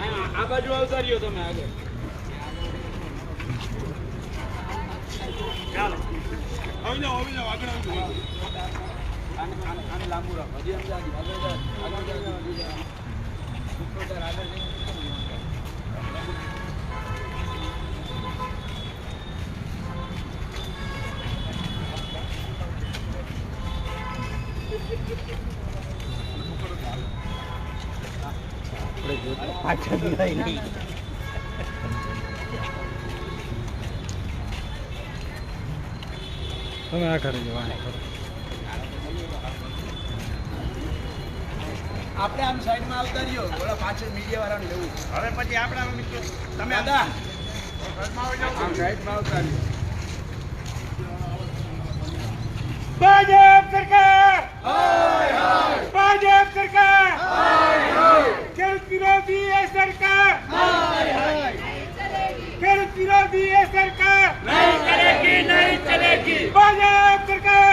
આ- આગળ બાજુ આવતા રહ્યો તમે આગળ. આવી જાઓ આવી જાઓ આગળ આવી જાઓ. આને- લાંબુ રાખો. હજી. આગળ આગળ આગળ આગળ તમે આ કરી દેવા આપણે આમ સાઈડમાં આવતા રહ્યો ઓલા પાછળ મીડિયા વાળાને લેવું હવે પછી આપણા મિત્રો તમે દાદા. આમ સાઈડમાં આવતા રહ્યો. ભાજપ સરકાર! ભાજપ સરકાર ખેડૂત વિરોધી એ સરકાર ખેડૂત વિરોધી એ સરકાર નહીં ચલેગી નહીં ચલેગી ભાજપ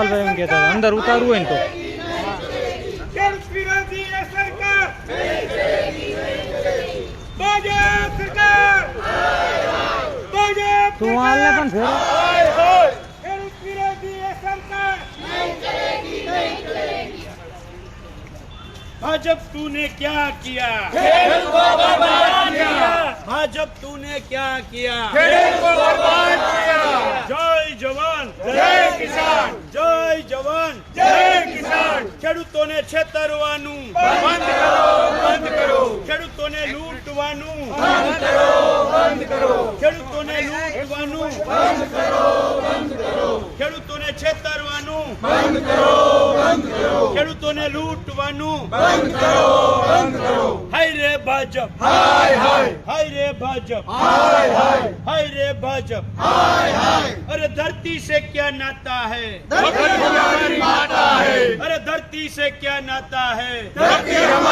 કાઢ નાખજો પાલભાઈ એમ કહેતા હતા. અંદર ઉતારવું હોય ને તો ખેડૂત વિરોધી એ સરકાર ભાજપ સરકાર ભાજપ તું હાલ ને પણ ફેરો ખેડૂત વિરોધી એ સરકાર भाजप तूने क्या किया खेल को बर्बाद किया भाजप तूने क्या किया खेल को बर्बाद किया જવાન. જય કિસાન. જય જવાન. જય કિસાન. ખેડૂતોને છેતરવાનું. બંધ કરો બંધ કરો. ખેડૂતોને લૂંટવાનું. બંધ કરો બંધ કરો. ખેડૂતોને લૂંટવાનું. બંધ કરો બંધ કરો. ખેડૂતો છેતરવાનું. બંધ કરો બંધ કરો. ખેડૂતોને લૂંટવાનું. બંધ કરો બંધ કરો. હાય રે ભાજપ. હાય હાય. હાય રે ભાજપ. હાય હાય. હાય રે ભાજપ. હાય હાય. અરે ધરતી સે ક્યા નાતા હે? ધરતી હમારી માતા હે. અરે ધરતી સે ક્યા નાતા હે? ધરતી હમારી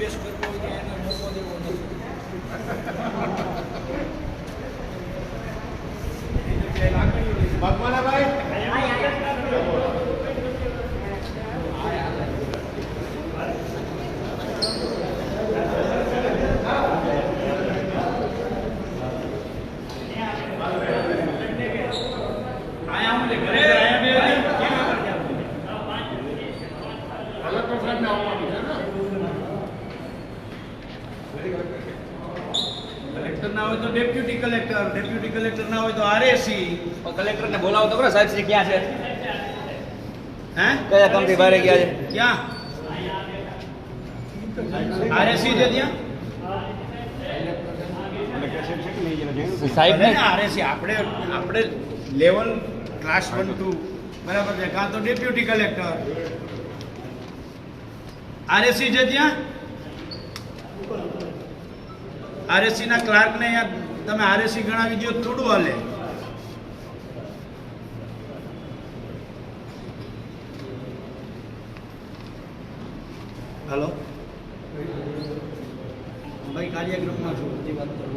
બેસ કરવો હોય કે એને મોકો દેવો નથી કલેક્ટર ના હોય તો ડેપ્યુટી કલેક્ટર ડેપ્યુટી કલેક્ટર ના હોય તો આરએસી કલેક્ટરને બોલાવો તો બરાબર સાહેબ શ્રી ક્યાં છે? હે? કયા કંપની બહાર ગયા છે? ક્યાં? આરએસી છે ત્યાં? સાહેબ ને? આરએસી આપણે આપણે લેવલ ક્લાસ ટુ બરાબર છે? કાં તો ડેપ્યુટી કલેક્ટર આરએસી છે ત્યાં? આરએસસી ના ક્લાર્ક ને તમે આરએસસી ગણાવી દો થોડું હલો ભાઈ કાર્યક્રમમાં છું બધી વાત કરું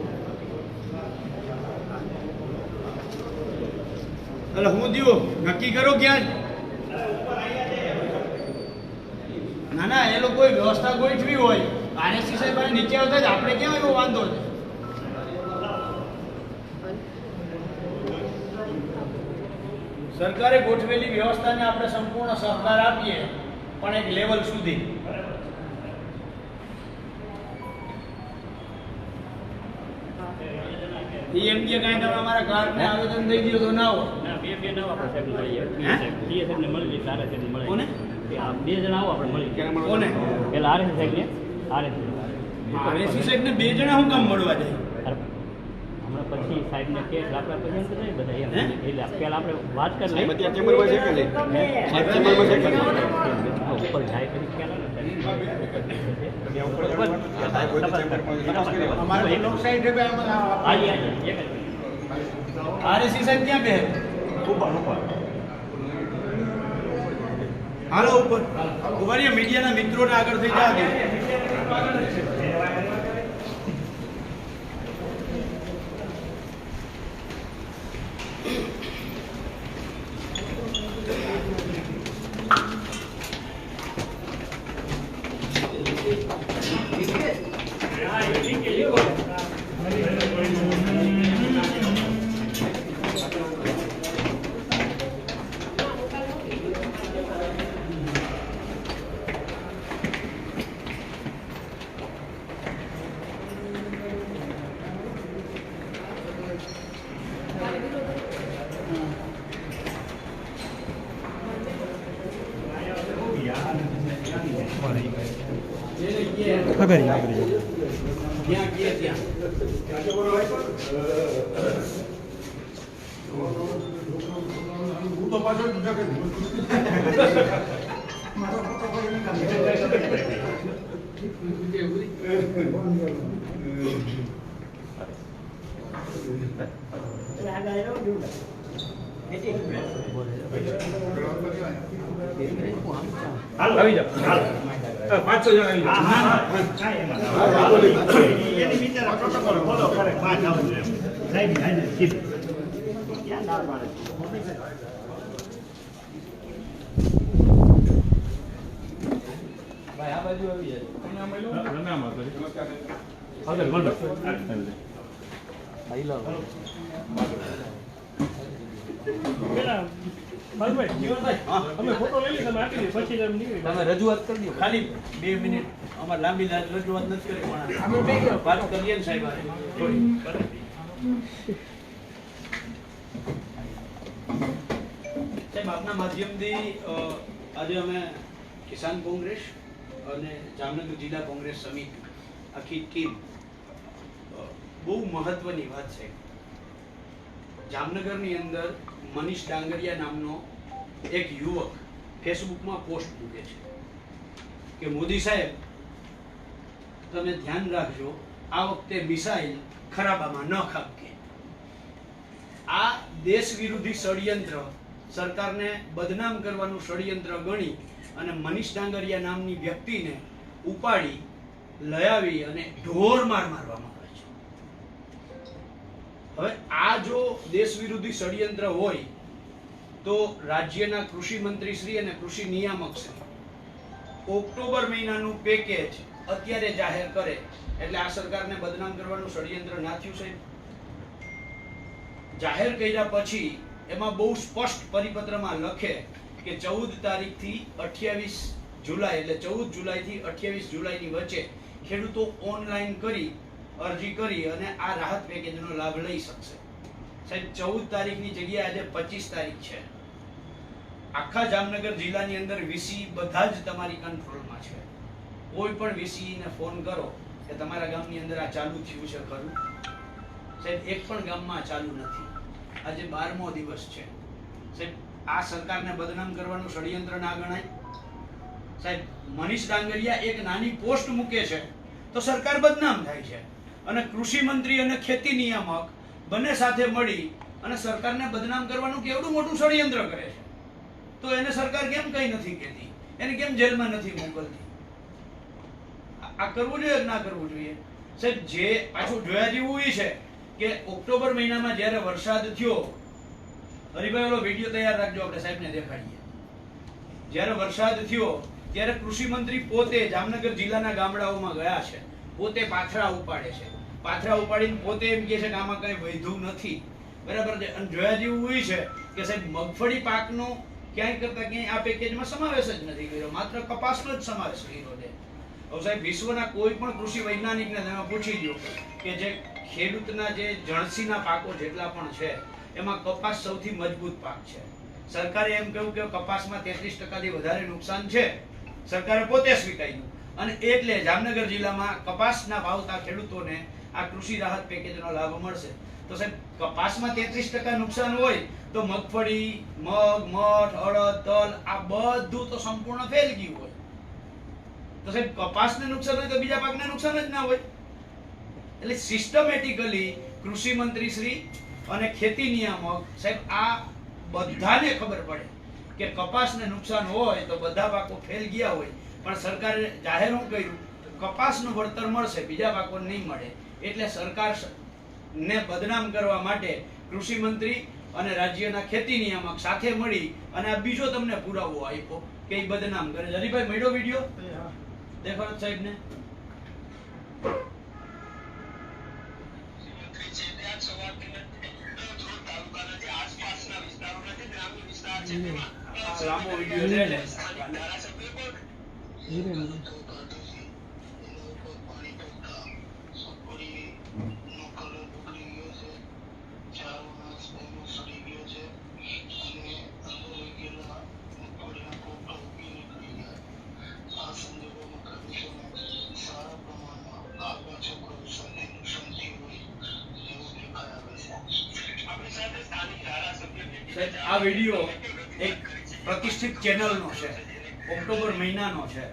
એટલે હું દ્યો નક્કી કરો ક્યાં ના ના એ લોકોએ વ્યવસ્થા ગોઠવી હોય આરએસસી સાહેબ અહીં નીચે આવતા જ આપણે ક્યાં એવો વાંધો છે સરકારે ગોઠવેલી વ્યવસ્થાને આપણે સંપૂર્ણ સહકાર આપીએ પણ એક લેવલ સુધી. એમ કે કાંઈ તમે અમારા ક્લાર્કને આવેદન દઈ દો તો ના હોય. બે બે નવા આપણે સાહેબ મળી. કોને? બે જણા આવો આપણે કોને? પેલા આરએસ આરએસ બે જણા હું કામ મળવા જાય પછી સાહેબને કે એટલે આપણે પછી એમ કરીએ બધા એમ. હે? એટલે પેલા આપણે વાત કરી સાહેબ લઈએ. અત્યારે ચેમ્બરમાં છે કે નહીં? સાહેબ ચેમ્બરમાં છે કે નહીં? હા, ઉપર જાય પછી ખ્યાલ આવે ને સાહેબ. ઉપર, ઉપર. સાહેબ હોય તો ચેમ્બરમાં તપાસ કરી લેવાની. અમારે લોક સાઈડ છે ભાઈ અમારા હાજી, હાજી, એક જ. આરએસસી સાહેબ ક્યાં બે હાલો ઉપર ઊભા રહીએ મીડિયાના મિત્રોને આગળ થઈ જવા ત્યાં ગયા ત્યાં આવી જાઓ. પાંચસો જણા ભાઈ આ બાજુ આવી જાય. પેલા ભાઈ, અમે ફોટો લઈ લઈએ તમે રજૂઆત કરી દો. ખાલી બે મિનિટ. અમારે લાંબી લાજ રજૂઆત નથી કરી વાત કરીએ ને સાહેબ સાહેબ આપના માધ્યમથી આજે અમે કિસાન કોંગ્રેસ અને જામનગર જિલ્લા કોંગ્રેસ સમિતિ આખી ટીમ બહુ મહત્વની વાત છે. જામનગરની અંદર મનીષ ડાંગરિયા નામનો એક યુવક ફેસબુકમાં પોસ્ટ મૂકે છે કે મોદી સાહેબ, તમે ધ્યાન રાખજો, આ વખતે મિસાઇલ ખરાબામાં ન ખાબકે. આ દેશ વિરોધી ષડયંત્ર સરકારને બદનામ કરવાનું ષડયંત્ર ગણી અને મનીષ ડાંગરિયા નામની વ્યક્તિને ઉપાડી, લયાવી અને ઢોર માર મારવામાં હવે આ જો દેશ વિરોધી ષડયંત્ર હોય, તો રાજ્યના કૃષિ મંત્રી શ્રી અને કૃષિ નિયામક શ્રી ઓક્ટોબર મહિનાનું પેકેજ અત્યારે જાહેર કરે, એટલે આ સરકારને બદનામ કરવાનું ષડયંત્ર ના થયું છે જાહેર કર્યા પછી એમાં બહુ સ્પષ્ટ પરિપત્રમાં લખે કે ચૌદ તારીખથી અઠ્યાવીસ જુલાઈ, એટલે ચૌદ જુલાઈથી અઠ્યાવીસ જુલાઈની વચ્ચે ખેડૂતો ઓનલાઈન કરી અરજી કરી અને આ રાહત પેકેજનો લાભ લઈ શકશે. સાહેબ, ચૌદ તારીખની જગ્યાએ આજે પચીસ તારીખ છે. આખા જામનગર જિલ્લાની અંદર વીસી બધા જ તમારી કંટ્રોલમાં છે. કોઈ પણ વીસીને ફોન કરો કે તમારા ગામની અંદર આ ચાલુ થયું છે ખરું. સાહેબ, એક પણ ગામમાં ચાલુ નથી. આજે બારમો દિવસ છે. સાહેબ, આ સરકારને બદનામ કરવાનું ષડયંત્ર ના ગણાય? સાહેબ, મનીષ ડાંગરિયા એક નાની પોસ્ટ મૂકે છે, તો સરકાર બદનામ થાય છે. અને કૃષિ મંત્રી અને ખેતી નિયામક બંને સાથે મળી અને સરકારને બદનામ કરવાનું કેવડું મોટું ષડયંત્ર કરે છે. તો એને સરકાર કેમ કઈ નથી કહેતી? એને કેમ જેલમાં નથી મોકલતી? આ- કરવું જોઈએ ના કરવું જોઈએ? સાહેબ, જે પાછું જોયા જેવું એ છે કે ઓક્ટોબર મહિનામાં જ્યારે વરસાદ થયો હરિભાઈ ઓલો વીડિયો તૈયાર રાખજો આપણે સાહેબને દેખાડીએ. જ્યારે વરસાદ થયો, ત્યારે કૃષિ મંત્રી પોતે જામનગર જિલ્લાના ગામડાઓમાં ગયા છે. પોતે પાથરા ઉપાડે છે. પાથરા ઉપાડીને પોતે એમ કહે છે કે આમાં કઈ વૈધું નથી. બરાબર છે? અને જોયા જેવું હોય છે કે સાહેબ, મગફળી પાકનો ક્યાંય કરતા ક્યાંય આ પેકેજમાં સમાવેશ જ નથી કર્યો. માત્ર કપાસનો જ સમાવેશ કર્યો છે. હવે સાહેબ, વિશ્વના કોઈ પણ કૃષિ વૈજ્ઞાનિકને તમે પૂછી દો કે જે ખેડૂતના જે જણસીના પાકો જેટલા પણ છે, એમાં કપાસ સૌથી મજબૂત પાક છે. સરકારે એમ કહ્યું કે કપાસમાં તેત્રીસ ટકાથી વધારે નુકસાન છે. સરકારે પોતે સ્વીકાર્યું. અને એટલે જામનગર જિલ્લામાં કપાસના વાવતા ખેડૂતોને આ કૃષિ રાહત પેકેજનો લાભ મળશે. તો સાહેબ, કપાસમાં તેત્રીસ ટકા નુકસાન હોય તો મગફળી, મગ, મઠ, અડદ, તલ, આ બધું તો સંપૂર્ણ ફેલ ગયું હોય. તો સાહેબ, કપાસને નુકસાન હોય તો બીજા પાકને નુકસાન જ ના હોય. એટલે સિસ્ટમેટિકલી કૃષિ મંત્રી શ્રી અને ખેતી નિયામક, સાહેબ, આ બધાને ખબર પડે કે કપાસને નુકસાન હોય તો બધા પાકો ફેલ ગયા હોય. પણ સરકારે જાહેર હું કર્યું? કપાસનું વળતર મળશે, બીજા પાકો નહીં મળે. એટલે સરકાર ને બદનામ કરવા માટે કૃષિ મંત્રી અને રાજ્યના ખેતી નિયામક સાથે મળી અને આ બીજો તમને પુરાવો આપ્યો કે એ બદનામ કરે. છે હરીભાઈ મળ્યો વીડિયો દેખાડો સાહેબ ને લાંબો વીડિયો છે આ વીડિયો એક પ્રતિષ્ઠિત ચેનલનો છે. ઓક્ટોબર મહિનાનો છે.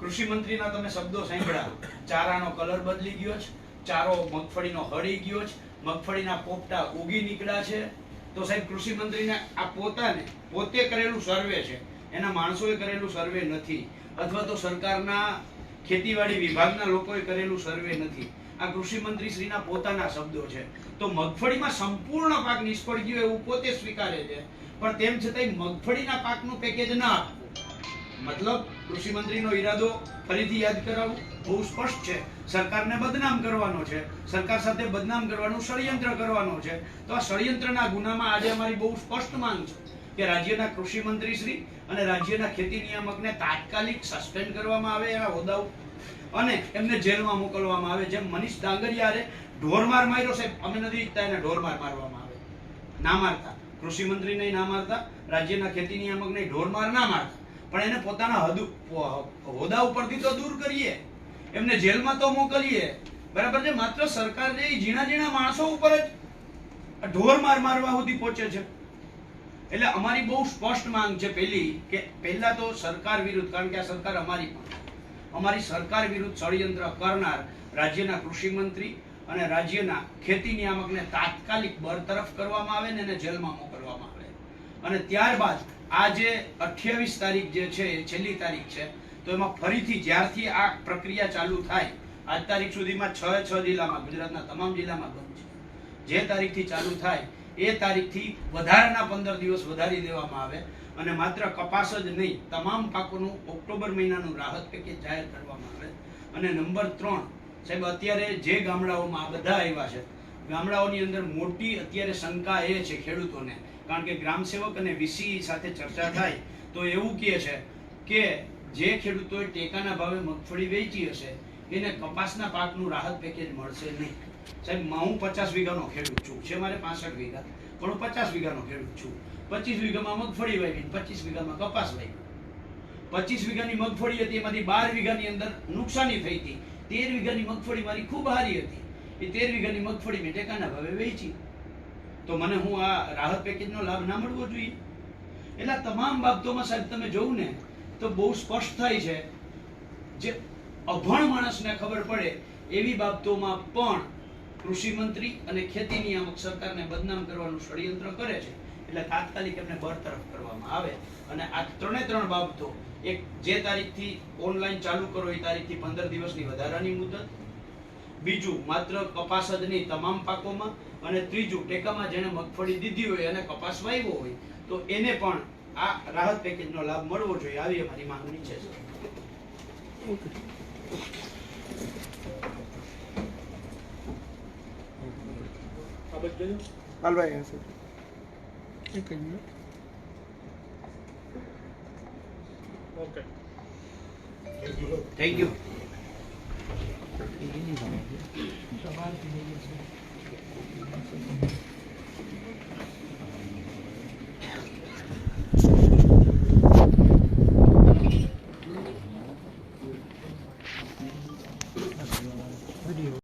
કૃષિ મંત્રીના તમે શબ્દો સાંભળ્યા. ચારાનો કલર બદલી ગયો છે. ચારો મગફળીનો હળી ગયો છે. મગફળીના પોપટા ઉગી નીકળ્યા છે. તો સાહેબ, કૃષિ મંત્રીને આ પોતાને, પોતે કરેલું સર્વે છે. એના માણસોએ કરેલું સર્વે નથી. અથવા તો સરકારના ખેતીવાડી વિભાગના લોકોએ કરેલું સર્વે નથી. આ કૃષિ મંત્રી શ્રીના પોતાના શબ્દો છે. તો મગફળીમાં સંપૂર્ણ પાક નિષ્ફળ ગયો એવું પોતે સ્વીકારે છે. પણ તેમ છતાંય મગફળીના પાકનું પેકેજ ના આપવું. મતલબ કૃષિ મંત્રીનો ઈરાદો ફરીથી યાદ કરાવું, બહુ સ્પષ્ટ છે. સરકારને બદનામ કરવાનો છે. સરકાર સાથે બદનામ કરવાનું ષડયંત્ર કરવાનો છે. તો આ ષડયંત્રના ગુનામાં આજે અમારી બહુ સ્પષ્ટ માંગ છે કે રાજ્યના કૃષિ મંત્રી શ્રી અને રાજ્યના ખેતી નિયામકને તાત્કાલિક સસ્પેન્ડ કરવામાં આવે એના હોદ્દાઓ અને એમને જેલમાં મોકલવામાં આવે. જેમ મનીષ ડાંગરિયારે ઢોરમાર માર્યો છે અમે નથી ઈચ્છતા એને ઢોરમાર મારવામાં આવે. ના મારતા. કૃષિ મંત્રીને ના મારતા. રાજ્યના ખેતી નિયામકને ઢોરમાર ના મારતા. પણ એને પોતાના હદ હોદ્દા ઉપરથી તો દૂર કરીએ. એમને જેલમાં તો મોકલીએ. બરાબર છે? માત્ર સરકાર જે ઝીણા ઝીણા માણસો ઉપર જ આ ઢોરમાર મારવા સુધી પહોંચે છે. એટલે અમારી બહુ સ્પષ્ટ માંગ છે પહેલી કે પહેલા તો સરકાર વિરુદ્ધ, કારણ કે આ સરકાર અમારી પણ અમારી સરકાર વિરુદ્ધ ષડયંત્ર કરનાર રાજ્યના કૃષિમંત્રી અને રાજ્યના ખેતી નિયામકને તાત્કાલિક બરતરફ કરવામાં આવે ને એને જેલમાં મોકલવામાં આવે. અને ત્યારબાદ આ જે અઠ્યાવીસ તારીખ જે છે, એ છેલ્લી તારીખ છે, તો એમાં ફરીથી જ્યારથી આ પ્રક્રિયા ચાલુ થાય, આજ તારીખ સુધીમાં છ છ જિલ્લામાં, ગુજરાતના તમામ જિલ્લામાં બંધ છે. જે તારીખથી ચાલુ થાય, એ તારીખથી વધારાના પંદર દિવસ વધારી દેવામાં આવે. અને માત્ર કપાસ જ નહીં, તમામ પાકોનું ઓક્ટોબર મહિનાનું રાહત પેકેજ જાહેર કરવામાં આવે અને નંબર ત્રણ, સાહેબ, અત્યારે જે ગામડાઓમાં આ બધા આવ્યા છે, ગામડાઓની અંદર મોટી અત્યારે શંકા એ છે ખેડૂતોને, કારણ કે ગ્રામ સેવક અને વીસી સાથે ચર્ચા થાય તો એવું કહે છે કે જે ખેડૂતોએ ટેકાના ભાવે મગફળી વેચી હશે, એને કપાસના પાકનું રાહત પેકેજ મળશે નહીં. સાહેબ હું પચાસ વીઘાનો ખેડૂત છું, છે મારે પાસઠ વીઘા, પણ હું પચાસ વીઘાનો ખેડૂત છું. પચીસ વીઘામાં મગફળી વાવી પચીસ વીઘામાં કપાસ વાવી પચીસ વીઘાની મગફળી હતી, એમાંથી બાર વીઘાની અંદર નુકસાની થઈ હતી. તેર વીઘાની મગફળી મારી ખૂબ હારી હતી. એ તેર વીઘાની મગફળી મેં ટેકાના ભાવે વેચી. તો મને હું આ રાહત પેકેજનો લાભ ના મળવો જોઈએ? એટલે તમામ બાબતોમાં સાહેબ તમે જોવું ને, તો બહુ સ્પષ્ટ થાય છે. જે અભણ માણસને ખબર પડે, એવી બાબતોમાં પણ કૃષિ મંત્રી અને ખેતી નિયામક સરકારને બદનામ કરવાનું ષડયંત્ર કરે છે. એટલે તાત્કાલિક એમને બરતરફ કરવામાં આવે. અને આ ત્રણે ત્રણ બાબતો એક જે તારીખથી ઓનલાઈન ચાલુ કરો એ તારીખથી પંદર દિવસની વધારાની મુદત બીજું માત્ર કપાસ જ નહીં તમામ પાકોમાં અને ત્રીજું ટેકામાં જેણે મગફળી દીધી હોય અને કપાસ વાવ્યો હોય તો એને પણ આ રાહત પેકેજનો લાભ મળવો જોઈએ આવી અમારી માંગણી છે સર. આ બધું ઓકે થેન્ક યુ એ નહીં